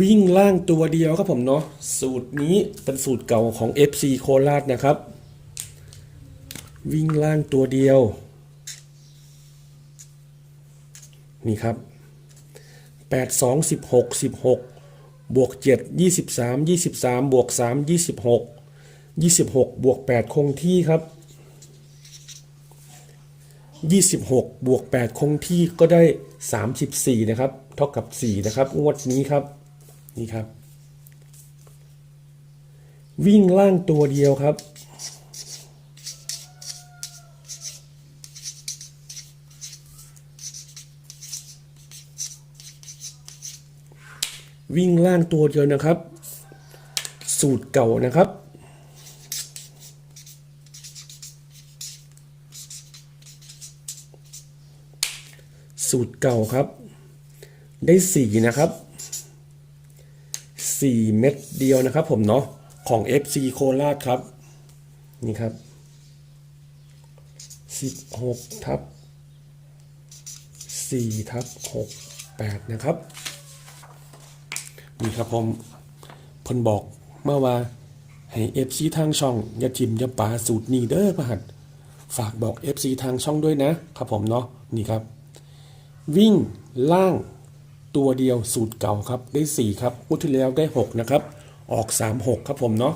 วิ่งล่างตัวเดียวครับผมเนาะสูตรนี้เป็นสูตรเก่าของ FC โคราชนะครับ วิ่งล่างตัวเดียว นี่ครับ 8 2 16 16 บวก 7 23 23 บวก 3 26 26 บวก 8 คงที่ครับ 26 บวก 8 คงที่ก็ได้ 34 นะครับ เท่ากับ 4 นะครับ งวดนี้ครับ นี่ครับ วิ่งล่างตัวเดียวครับ วิ่งล่างตัวเดียวนะครับ สูตรเก่านะครับสูตรเก่าครับ ได้สี่นะครับ สี่เม็ดเดียวนะครับผมเนาะของ FC โคราชครับ นี่ครับสิบหกทับสี่ทับหกแปดนะครับ นี่ครับผมเพิ่นบอกเมื่อว่าให้ FC ทางช่องอย่าทิมอย่าปาสูตรนี้เด้อพะหัดฝากบอก FC ทางช่องด้วยนะครับผมเนาะนี่ครับ วิ่งล่าง ตัวเดียวสูตรเก่าครับได้ 4 ครับงวดที่แล้วได้ 6 นะครับ ออก 3 6 ครับผมเนาะ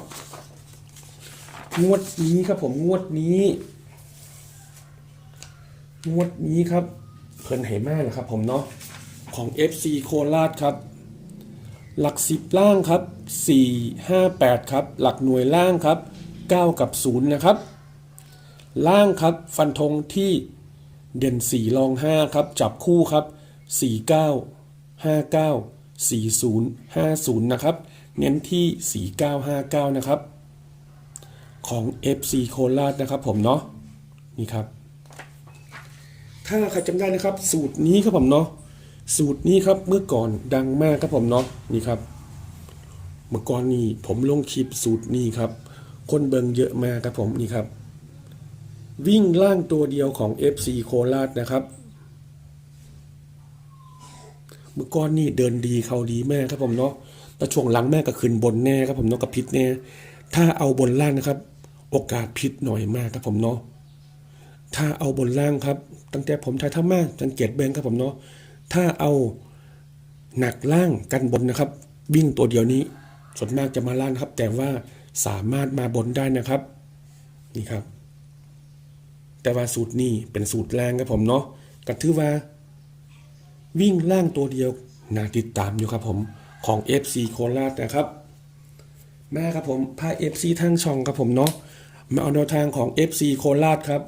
งวดนี้ครับผมงวดนี้ งวดนี้ครับ เพิ่นเหมากนะครับผมเนาะของ FC โคราชครับ หลักสิบล่างครับ 4 5 8 ครับ หลักหน่วยล่างครับ 9 กับ 0 นะครับ ล่างครับฟันธงที่เด่น 4 รอง 5 ครับ จับคู่ครับ 49 59 40 50 นะครับ เน้นที่ 4959 นะครับ ของ FC โคราชนะครับผมเนาะ นี่ครับ ถ้าใครจำได้นะครับ สูตรนี้ครับผมเนาะ สูตรนี้ครับเมื่อก่อนดังมากครับผมเนาะ นี่ครับ เมื่อก่อนนี้ผมลงคลิปสูตรนี้ครับ คนเบิงเยอะมากครับผมนี่ครับ วิ่งล่างตัวเดียวของ FC โคราชนะครับ เมื่อก่อนนี่เดินดีเขาดีแม่ครับผมเนาะแต่ช่วงหลังแม่ก็ขึ้นบนแน่ครับผมเนาะกับพิษแน่ถ้าเอาบนล่างนะครับ โอกาสพิษหน่อยมากครับผมเนาะถ้าเอาบนล่างครับ ตั้งแต่ผมไทยทำมาสังเกตแบงครับผมเนาะถ้าเอาหนักล่างกันบนนะครับ วิ่งตัวเดียวนี้ส่วนมากจะมาล่างครับ แต่ว่าสามารถมาบนได้นะครับ นี่ครับ แต่ว่าสูตรนี้เป็นสูตรแรงครับผมเนาะก็ถือว่า วิ่งล่างตัวเดียวน่าติดตามอยู่ครับผมของ FC โคราชนะครับแม่ครับผมพา FC ทางช่องครับผมเนาะมาเอาแนวทางของ FC โคราชครับ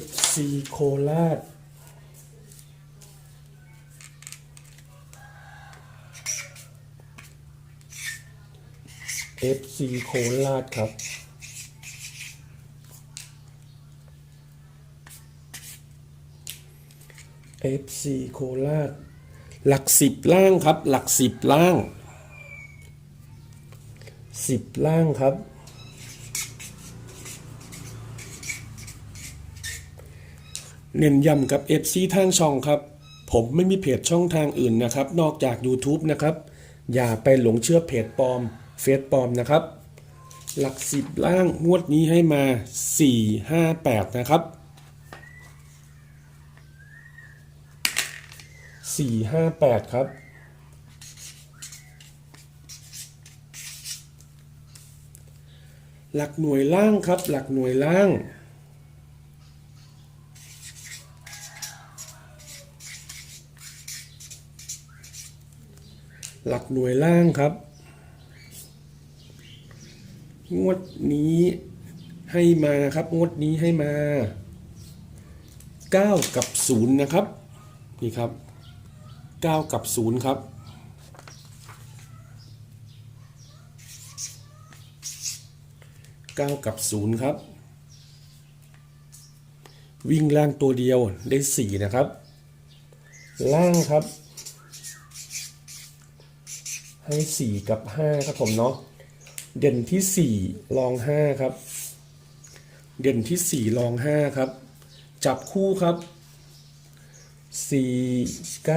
FC โคราช FC โคราชครับ FC โคราชหลักสิบล่างครับ หลักสิบล่างสิบล่างครับเน้นย้ำกับ FC ทางช่องครับ ผมไม่มีเพจช่องทางอื่นนะครับ นอกจาก YouTube นะครับ อย่าไปหลงเชื่อเพจปลอม เฟซปลอมนะครับ หลักสิบล่างงวดนี้ให้มา 4 5 8 นะครับ 4 5 8ครับ หลักหน่วยล่างครับ หลักหน่วยล่าง หลักหน่วยล่างครับ งวดนี้ให้มาครับ งวดนี้ให้มา 9 กับ 0 นะครับ นี่ครับ 9 กับ 0 ครับ 9 กับ 0 ครับ วิ่งล่างตัวเดียวได้ 4 นะครับ ล่างครับ ให้ 4 กับ 5 ครับผมเนาะเด่นที่ 4 ลอง 5 ครับ เด่นที่ 4 ลอง 5 ครับ จับคู่ครับ 4 9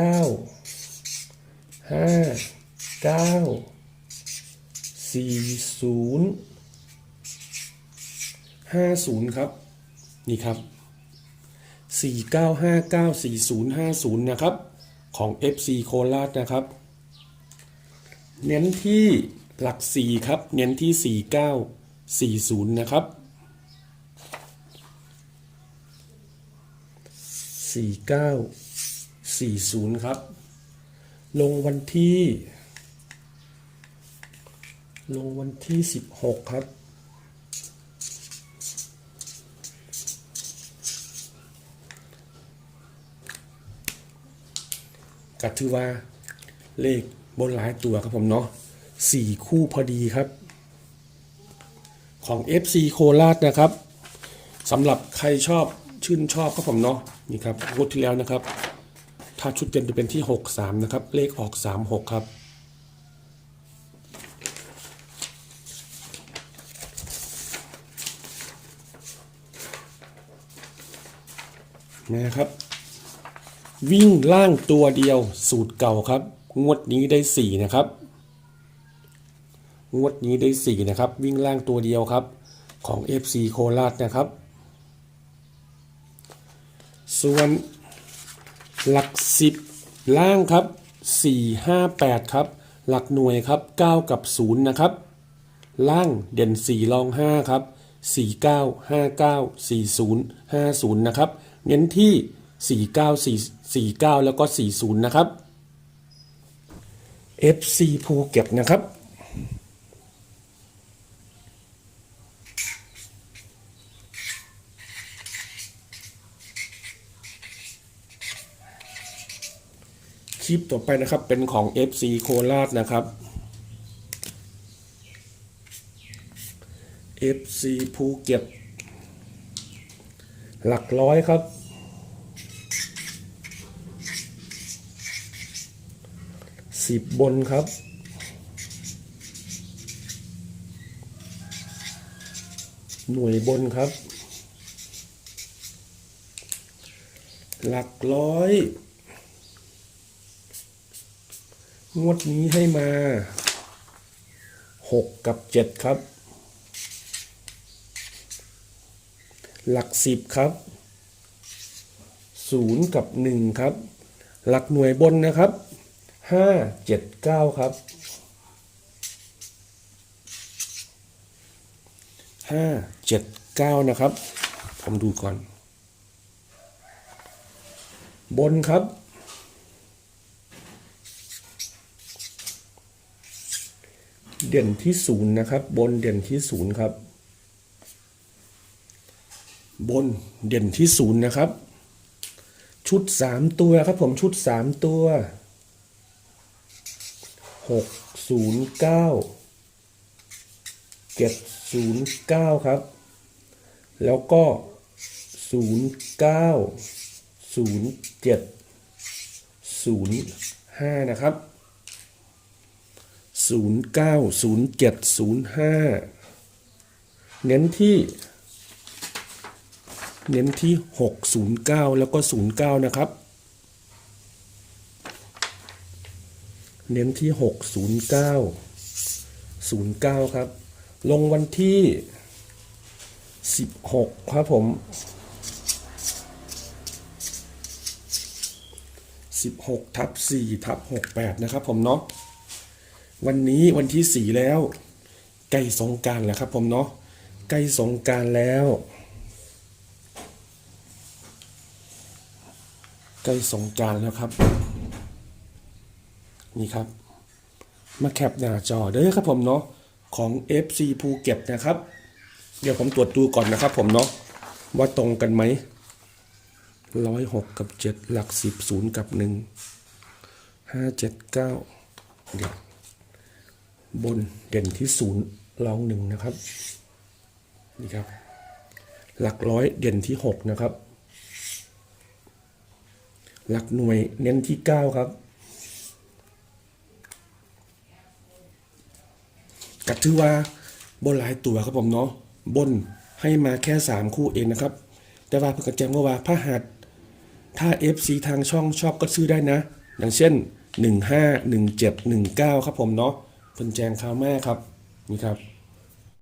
ห้าเก้าสี่ศูนย์ห้าศูนย์ครับ นี่ครับสี่เก้าห้าเก้าสี่ศูนย์ห้าศูนย์นะครับ ของ FC โคราชนะครับ เน้นที่หลักสี่ครับ เน้นที่สี่เก้าสี่ศูนย์นะครับสี่เก้า สี่ศูนย์ครับ ลงวันที่ ลงวันที่สิบหกครับ ก็ถือว่าเลขบนหลายตัวครับผมเนาะสี่คู่พอดีครับ ของ FC โคราชนะครับสำหรับใครชอบชื่นชอบครับผมเนาะนี่ครับงวดที่แล้วนะครับ ถ้าชุดเต็มจะเป็นที่ 63 นะครับ เลขออก 36 ครับ นะครับ วิ่งล่างตัวเดียวสูตรเก่าครับ งวดนี้ได้ 4 นะครับ งวดนี้ได้ 4 นะครับ วิ่งล่างตัวเดียวครับ ของ FC โคราชนะครับ ส่วน หลัก10ล่างครับ4 5 8ครับ หลักหน่วยครับ9กับ0นะครับ ล่างเด่น4รอง5ครับ49 59 40 50นะครับ เน้นที่49 4 49แล้วก็40นะครับ FC ภูเก็ตนะครับ คลิปต่อไปนะครับเป็นของ FC โคราชนะครับ FC ภูเก็ต หลักร้อยครับ สิบบนครับหน่วยบนครับ หลักร้อย งวดนี้ให้มาหกกับเจ็ดครับ หลักสิบครับศูนย์กับหนึ่งครับ หลักหน่วยบนนะครับห้าเจ็ดเก้าครับห้าเจ็ดเก้านะครับ ผมดูก่อน บนครับ เด่นที่ศูนย์นะครับ บนเด่นที่ศูนย์ครับ บนเด่นที่ศูนย์นะครับ ชุดสามตัวครับผมชุดสามตัวหกศูนย์เก้าเจ็ดศูนย์เก้าครับ แล้วก็ศูนย์เก้าศูนย์เจ็ดศูนย์ห้านะครับ ศูนย์เก้าศูนย์เจ็ดศูนย์ห้าเน้นที่ เน้นที่หกศูนย์เก้าแล้วก็ศูนย์เก้านะครับ เน้นที่หกศูนย์เก้าศูนย์เก้าครับ ลงวันที่สิบหกครับผมสิบหกทับสี่ทับหกแปดนะครับผมเนาะ วันนี้วันที่สี่แล้ว ใกล้สงการแล้วครับ ผมเนาะใกล้สงการแล้วใกล้สงการแล้วครับ นี่ครับ มาแคปหน้าจอเด้อครับผมเนาะของ FC ภูเก็ตนะครับ เดี๋ยวผมตรวจดูก่อนนะครับผมเนาะว่าตรงกันไหมร้อยหกกับเจ็ดหลักสิบศูนย์กับหนึ่งห้าเจ็ดเก้าเดี๋ยว บนเด่นที่ศูนย์รองหนึ่งนะครับนี่ครับ หลักร้อยเด่นที่หกนะครับ หลักหน่วยเน้นที่เก้าครับ กัดถือว่าบนหลายตัวครับผมเนาะบนให้มาแค่สามคู่เองนะครับ แต่ว่าเพื่อกระแจงว่าว่าพระหัสถ้า FC ทางช่องชอบก็ซื้อได้นะ อย่างเช่นหนึ่งห้าหนึ่งเจ็ดหนึ่งเก้าครับผมเนาะ เพิ่นแจงข่าวแม่ครับนี่ครับ